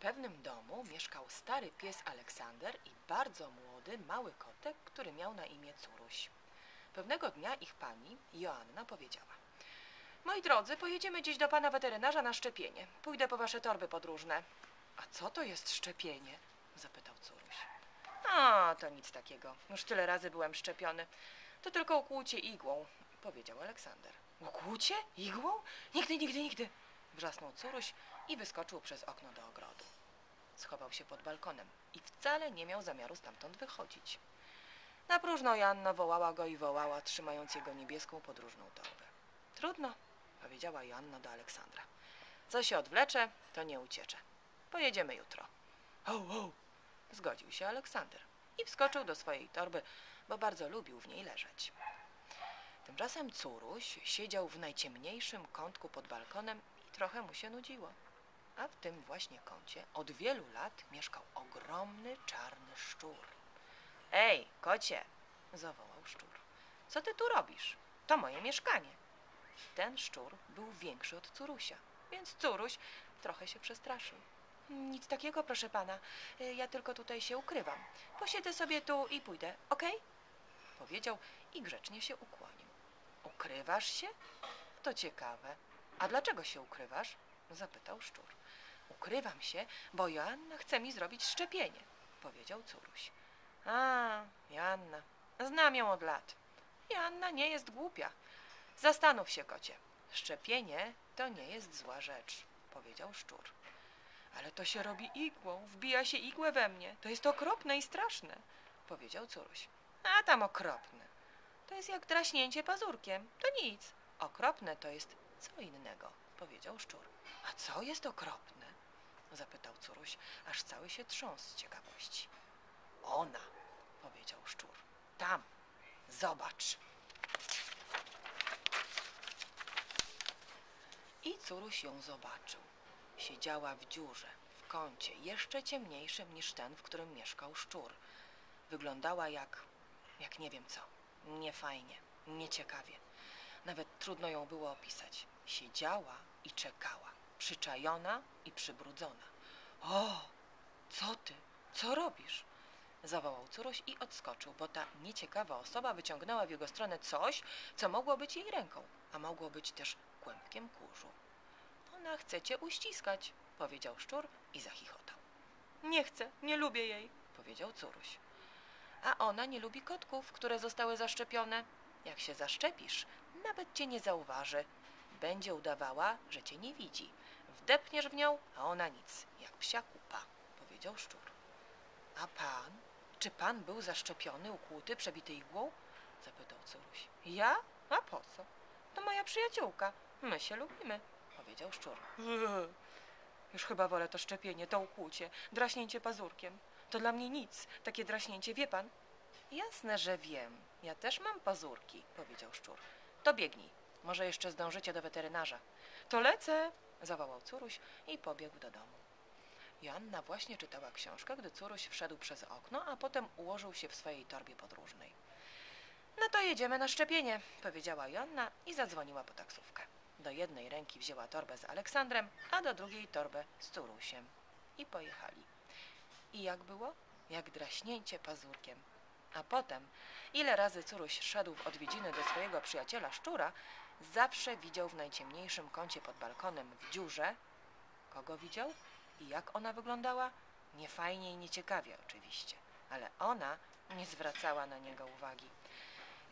pewnym domu mieszkał stary pies Aleksander i bardzo młody, mały kotek, który miał na imię Curuś. Pewnego dnia ich pani, Joanna, powiedziała Moi drodzy, pojedziemy dziś do pana weterynarza na szczepienie. Pójdę po wasze torby podróżne. A co to jest szczepienie? zapytał Curuś. A, to nic takiego. Już tyle razy byłem szczepiony. To tylko ukłucie igłą, powiedział Aleksander. Ukłucie? Igłą? Nigdy, nigdy, nigdy! Wrzasnął Curuś i wyskoczył przez okno do ogrodu. Schował się pod balkonem i wcale nie miał zamiaru stamtąd wychodzić. Na próżno Joanna wołała go i wołała, trzymając jego niebieską podróżną torbę. Trudno, powiedziała Joanna do Aleksandra. Co się odwlecze, to nie uciecze. Pojedziemy jutro. Ho, ho! Zgodził się Aleksander i wskoczył do swojej torby, bo bardzo lubił w niej leżeć. Tymczasem Curuś siedział w najciemniejszym kątku pod balkonem i trochę mu się nudziło. A w tym właśnie kącie od wielu lat mieszkał ogromny czarny szczur. Ej, kocie! zawołał szczur. Co ty tu robisz? To moje mieszkanie. Ten szczur był większy od Curusia, więc Curuś trochę się przestraszył. Nic takiego, proszę pana. Ja tylko tutaj się ukrywam. Posiedzę sobie tu i pójdę, okej? Powiedział i grzecznie się ukłonił. Ukrywasz się? To ciekawe. A dlaczego się ukrywasz? Zapytał szczur. Ukrywam się, bo Joanna chce mi zrobić szczepienie, powiedział Curuś. A, Joanna. Znam ją od lat. Joanna nie jest głupia. Zastanów się, kocie. Szczepienie to nie jest zła rzecz, powiedział szczur. Ale to się robi igłą, wbija się igłę we mnie. To jest okropne i straszne, powiedział Curuś. A tam okropne. To jest jak draśnięcie pazurkiem. To nic. Okropne to jest co innego, powiedział szczur. A co jest okropne? zapytał Curuś, aż cały się trząsł z ciekawości. Ona, powiedział szczur. Tam, zobacz. I Curuś ją zobaczył. Siedziała w dziurze, w kącie, jeszcze ciemniejszym niż ten, w którym mieszkał szczur. Wyglądała jak, jak nie wiem co. Niefajnie, nieciekawie. Nawet trudno ją było opisać. Siedziała i czekała, przyczajona i przybrudzona. O, co ty? Co robisz? Zawołał Curuś i odskoczył, bo ta nieciekawa osoba wyciągnęła w jego stronę coś, co mogło być jej ręką, a mogło być też kłębkiem kurzu. Ona chce cię uściskać, powiedział szczur i zachichotał. Nie chcę, nie lubię jej, powiedział Curuś. A ona nie lubi kotków, które zostały zaszczepione. Jak się zaszczepisz, nawet cię nie zauważy. Będzie udawała, że cię nie widzi. Wdepniesz w nią, a ona nic, jak psia kupa, powiedział szczur. A pan? Czy pan był zaszczepiony, ukłuty, przebity igłą? zapytał Curuś. Ja? A po co? To moja przyjaciółka. My się lubimy, powiedział szczur. Już chyba wolę to szczepienie, to ukłucie, draśnięcie pazurkiem. To dla mnie nic, takie draśnięcie, wie pan? Jasne, że wiem. Ja też mam pazurki, powiedział szczur. To biegnij. Może jeszcze zdążycie do weterynarza. To lecę, zawołał Curuś i pobiegł do domu. Joanna właśnie czytała książkę, gdy Curuś wszedł przez okno, a potem ułożył się w swojej torbie podróżnej. No to jedziemy na szczepienie, powiedziała Joanna i zadzwoniła po taksówkę. Do jednej ręki wzięła torbę z Aleksandrem, a do drugiej torbę z Curusiem. I pojechali. I jak było? Jak draśnięcie pazurkiem. A potem, ile razy Curuś szedł w odwiedziny do swojego przyjaciela szczura, zawsze widział w najciemniejszym kącie pod balkonem w dziurze. Kogo widział? I jak ona wyglądała? Niefajnie i nieciekawie oczywiście, ale ona nie zwracała na niego uwagi.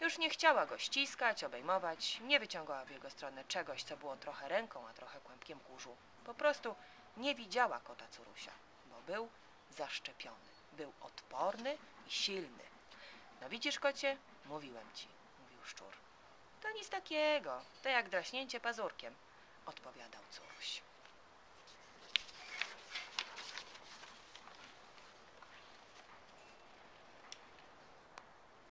Już nie chciała go ściskać, obejmować, nie wyciągała w jego stronę czegoś, co było trochę ręką, a trochę kłębkiem kurzu. Po prostu nie widziała kota Curusia, bo był zaszczepiony, był odporny i silny. No widzisz, kocie? Mówiłem ci, mówił szczur. To nic takiego, to jak draśnięcie pazurkiem, odpowiadał Curuś.